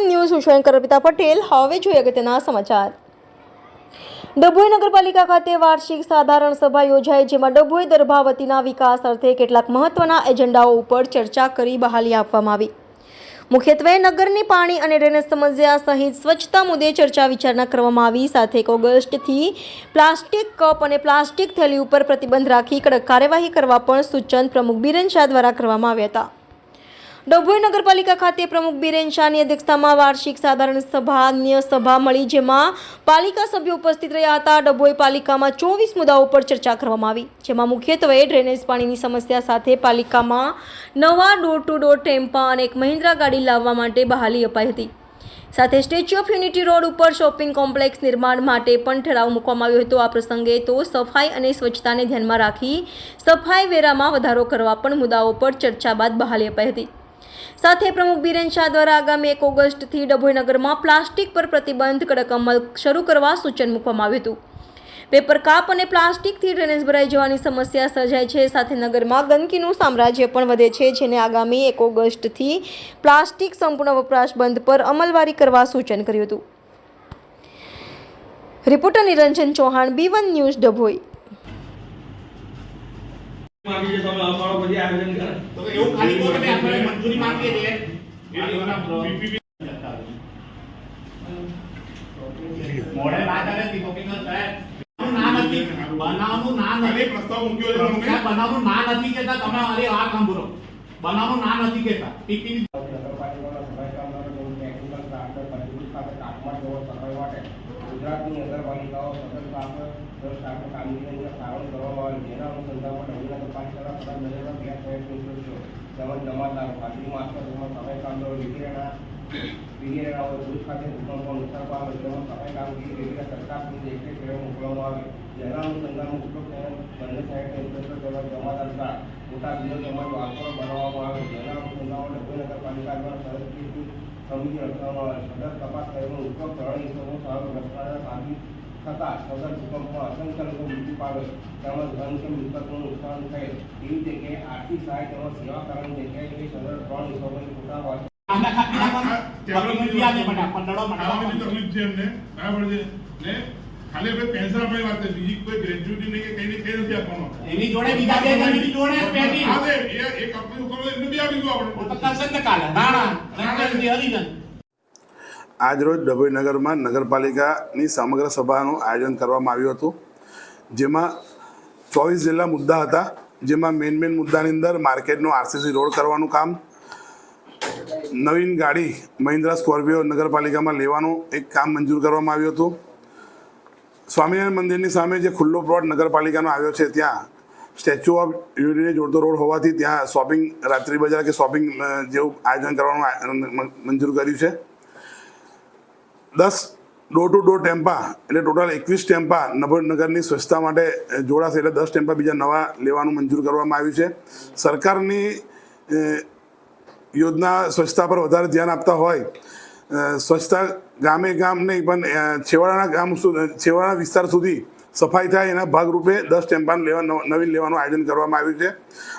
One news Hussain Arpita Patel. હવે જોઈએ અગત્યના સમાચાર. ડભોઈ નગરપાલિકા ખાતે વાર્ષિક સાધારણ સભા યોજાઈ જેમાં ડભોઈ દર્ભાવતીના વિકાસ અર્થે કેટલાક મહત્વના એજન્ડાઓ ઉપર ચર્ચા કરી બહાલી આપવામાં આવી. મુખ્યત્વે નગરની પાણી અને ડ્રેનેજ સમસ્યા સહિત સ્વચ્છતા મુદ્દે ચર્ચા વિચારણા કરવામાં આવી. સાથે એક ઓગસ્ટથી પ્લાસ્ટિક કપ અને પ્લાસ્ટિક થેલી ઉપર પ્રતિબંધ રાખી કડક કાર્યવાહી કરવા પણ સૂચન પ્રમુખ બિરેન શાહ દ્વારા કરવામાં આવ્યા હતા. ડભોઈ નગરપાલિકા ખાતે પ્રમુખ બિરેન શાહની અધ્યક્ષતામાં વાર્ષિક સાધારણ સભા અન્ય સભા મળી, જેમાં પાલિકા સભ્યો ઉપસ્થિત રહ્યા હતા. ડભોઈ પાલિકામાં ચોવીસ મુદ્દાઓ પર ચર્ચા કરવામાં આવી, જેમાં મુખ્યત્વે ડ્રેનેજ પાણીની સમસ્યા સાથે પાલિકામાં નવા ડોર ટુ ડોર ટેમ્પા અને એક મહિન્દ્રા ગાડી લાવવા માટે બહાલી અપાઈ હતી. સાથે સ્ટેચ્યુ ઓફ યુનિટી રોડ ઉપર શોપિંગ કોમ્પ્લેક્સ નિર્માણ માટે પણ ઠરાવ મૂકવામાં આવ્યો હતો. આ પ્રસંગે તો સફાઈ અને સ્વચ્છતાને ધ્યાનમાં રાખી સફાઈ વેરામાં વધારો કરવા પણ મુદ્દાઓ પર ચર્ચા બાદ બહાલી અપાઈ હતી. સાથે પ્રમુખ બિરેન શાહ દ્વારા આગામી એક ઓગસ્ટથી ડભોઈ નગરમાં પ્લાસ્ટિક પર પ્રતિબંધ કડક અમલ શરૂ કરવા સૂચન મૂકવામાં આવ્યું હતું. પેપર કાપ અને પ્લાસ્ટિકથી ડ્રેનેજ ભરાઈ જવાની સમસ્યા સર્જાય છે. સાથે નગરમાં ગંદકીનું સામ્રાજ્ય પણ વધે છે, જેને આગામી એક ઓગસ્ટથી પ્લાસ્ટિક સંપૂર્ણ વપરાશ બંધ પર અમલવારી કરવા સૂચન કર્યું હતું. Reporter Niranjan Chauhan, B one news Dabhoi. માંગી છે તમે અમારો બધી આયોજન કરે. તો એવું ખાલી કહો કે આપણે મંજૂરી માંગીએ છીએ. મોડે વાત આવે છે સાહેબ. ના નથી. બનાવનું ના નથી. પ્રસ્તાવ મૂક્યો છે તમે. સાહેબ, ના નથી કહેતા તમે અરે આ સાંભળો. બનાવવાનું ના નથી કેતા પીપી ગુજરાતની નગરપાલિકાઓ સતત કામ સ્ટાફને કામગીરીની અંદર સારણ કરવામાં આવે જેના અનુસંધાનમાં બે સાહેબ સદસ્યો તેમજ જમાદારો ખાતરી માસ્ટર તેમજ ખાતે ભૂકંપો નુકસાન પામે તેમાં સફાઈ કામગીરી વગેરે આવે જેના અનુસંધાનમાં ઉપરોક્ત બંને સાહેબ ઇન્સ્પેક્ટર તેમજ મોટા બિલો તેમજ બનાવવામાં આવે જેના અનુસંધાનમાં નગરપાલિકા દ્વારા સરસ્વતી સમિતિ રચવામાં આવે સદર તપાસ કરીને ઉપયોગ ત્રણ ઇસમો સામે રસ્તાના સાબિત થતા સદર ભૂકંપમાં અસંખ્ય લોકો મૃત્યુ પામે તેમજ ધન મિલકતનું નુકસાન થયેલ એવી જગ્યાએ આર્થિક સહાય તેમજ સેવા કરવાની જગ્યાએ સદર ત્રણ ઇસમોની છે? ખાલી આપણે પેન્શન આપવાની વાત છે બીજી કોઈ ગ્રેજ્યુટી નહીં કે કઈ ને કઈ નથી આપવાનો. એની જોડે બીજા બે જણની જોડે પેટી હા એ એક કંપની ઉપર એમને બી આપીશું તો આપણે. ને કાલે રાણા રણજીત હરિજન. આજરોજ ડભોઈ નગરમાં નગરપાલિકાની સમગ્ર સભાનું આયોજન કરવામાં આવ્યું હતું, જેમાં ચોવીસ જેટલા મુદ્દા હતા, જેમાં મેઇન મેઇન મુદ્દાની અંદર માર્કેટનું આરસીસી રોડ કરવાનું કામ, નવીન ગાડી મહિન્દ્રા સ્કોર્પિયો નગરપાલિકામાં લેવાનું એક કામ મંજૂર કરવામાં આવ્યું હતું. સ્વામિનારાયણ મંદિરની સામે જે ખુલ્લો પ્લોટ નગરપાલિકાનો આવ્યો છે, ત્યાં સ્ટેચ્યુ ઓફ યુનિટીને જોડતો રોડ હોવાથી ત્યાં શોપિંગ રાત્રિ બજાર કે શોપિંગ જેવું આયોજન કરવાનું મંજૂર કર્યું છે. દસ ડોર ટુ ડોર ટેમ્પા એટલે ટોટલ એકવીસ ટેમ્પા નગરની સ્વચ્છતા માટે જોડાશે એટલે દસ ટેમ્પા બીજા નવા લેવાનું મંજૂર કરવામાં આવ્યું છે. સરકારની યોજના સ્વચ્છતા પર વધારે ધ્યાન આપતા હોય સ્વચ્છતા ગામે ગામ નહીં, પણ છેવાડાના ગામ છેવાડાના વિસ્તાર સુધી સફાઈ થાય એના ભાગરૂપે દસ ટેમ્પાનું લેવા, નવ- નવીન લેવાનું આયોજન કરવામાં આવ્યું છે.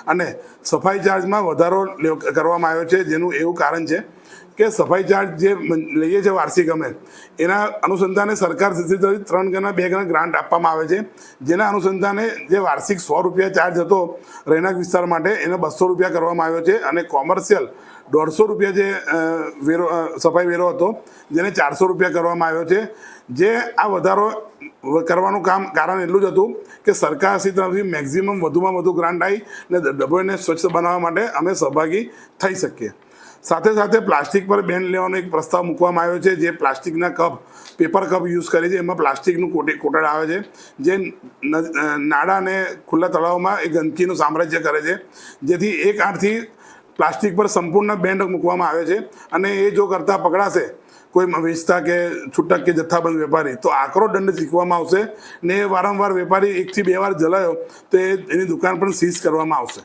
અને સફાઈ ચાર્જમાં વધારો કરવામાં આવ્યો છે, જેનું એવું કારણ છે કે સફાઈ ચાર્જ જે લઈએ છીએ વાર્ષિક અમે, એના અનુસંધાને સરકાર તરફથી ત્રણ ગણા, બે ગણા ગ્રાન્ટ આપવામાં આવે છે. જેના અનુસંધાને જે વાર્ષિક સો રૂપિયા ચાર્જ હતો રહેણાંક વિસ્તાર માટે, એને બસો રૂપિયા કરવામાં આવ્યો છે. અને કોમર્શિયલ દોઢસો રૂપિયા જે વેરો સફાઈ વેરો હતો, જેને ચારસો રૂપિયા કરવામાં આવ્યો છે. જે આ વધારો કરવાનું કામ, કારણ એટલું જ હતું કે સરકારશ્રી તરફથી મેક્ઝિમમ વધુમાં વધુ ગ્રાન્ટ આવી ને ડભોઈને સ્વચ્છ બનાવવા માટે અમે સહભાગી થઈ શકીએ. સાથે સાથે પ્લાસ્ટિક પર બેન લેવાનો એક પ્રસ્તાવ મૂકવામાં આવ્યો છે, જે પ્લાસ્ટિકના કપ, પેપર કપ યુઝ કરે છે. એમાં પ્લાસ્ટિકનું કોટે, કોટડ આવે છે. જે નાડા અને ખુલ્લા તળાવમાં એ ગંદકીનું સામ્રાજ્ય કરે છે. જેથી એક આઠથી પ્લાસ્ટિક પર સંપૂર્ણ બેન્ડ મૂકવામાં આવે છે અને એ જો કરતાં પકડાશે, કોઈ વેચતા કે છૂટક કે જથ્થાબંધ વેપારી, તો આકરો દંડ શીખવામાં આવશે ને વારંવાર વેપારી એકથી બે વાર જલાયો, તો એની દુકાન પણ સીઝ કરવામાં આવશે.